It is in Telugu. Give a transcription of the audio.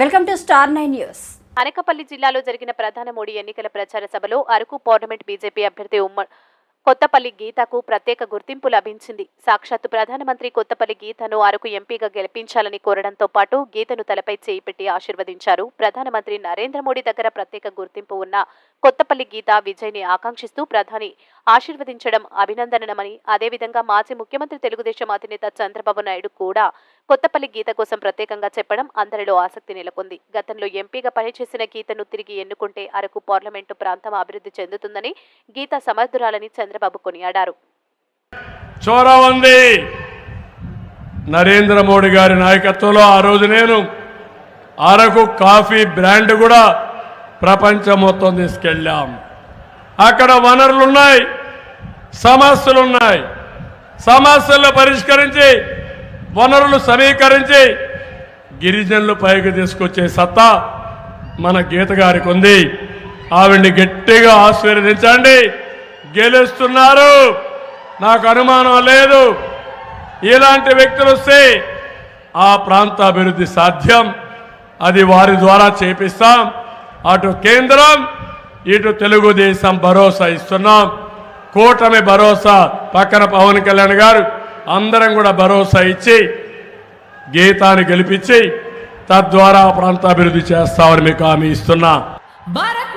Welcome to star nine news. Anakapalli జిల్లాలో జరిగిన ప్రధాన మోడీ ఎన్నికల ప్రచార సభలో అరకు పార్లమెంట్ బీజేపీ అభ్యర్థి ఉమ్మ కొత్తపల్లి గీతకు ప్రత్యేక గుర్తింపు లభించింది. సాక్షాత్తు ప్రధానమంత్రి కొత్తపల్లి గీతను అరకు ఎంపీగా గెలిపించాలని కోరడంతో పాటు గీతను తలపై చేయి పెట్టి ఆశీర్వదించారు. ప్రధానమంత్రి నరేంద్ర మోడీ దగ్గర ప్రత్యేక గుర్తింపు ఉన్న కొత్తపల్లి గీత విజయ్ని ఆకాంక్షిస్తూ ప్రధాని ఆశీర్వదించడం అభినందనమని అదేవిధంగా మాజీ ముఖ్యమంత్రి తెలుగుదేశం అధినేత చంద్రబాబు నాయుడు కూడా కొత్తపల్లి గీత కోసం ప్రత్యేకంగా చెప్పడం అందరిలో ఆసక్తి నెలకొంది. గతంలో ఎంపీగా పనిచేసిన గీతను తిరిగి ఎన్నుకుంటే అరకు పార్లమెంటు ప్రాంతం అభివృద్ధి చెందుతుందని గీత సమర్థురాలని చంద్రబాబు కొనియాడారు. ఉంది నరేంద్ర మోడీ గారి నాయకత్వంలో ఆ రోజు నేను అరకు కాఫీ బ్రాండ్ కూడా ప్రపంచం మొత్తం తీసుకెళ్ళాం. అక్కడ వనరులున్నాయి సమస్యలున్నాయి. సమస్యలు పరిష్కరించి వనరులు సమీకరించి గిరిజనులు పైకి తీసుకొచ్చే సత్తా మన గీత గారికి ఉంది. ఆవిడ్ని గట్టిగా ఆశీర్వదించండి. గెలుస్తున్నారు. నాకు అనుమానం లేదు. ఇలాంటి వ్యక్తులు వస్తే ఆ ప్రాంత అభివృద్ధి సాధ్యం. అది వారి ద్వారా చేపిస్తాం. అటు కేంద్రం ఇటు తెలుగుదేశం భరోసా ఇస్తున్నాం. కూటమి భరోసా పక్కన పవన్ కళ్యాణ్ గారు అందరం కూడా భరోసా ఇచ్చి గీతాన్ని గెలిపించి తద్వారా ప్రాంత అభివృద్ధి చేస్తామని మీకు హామీ ఇస్తున్నా. భారత్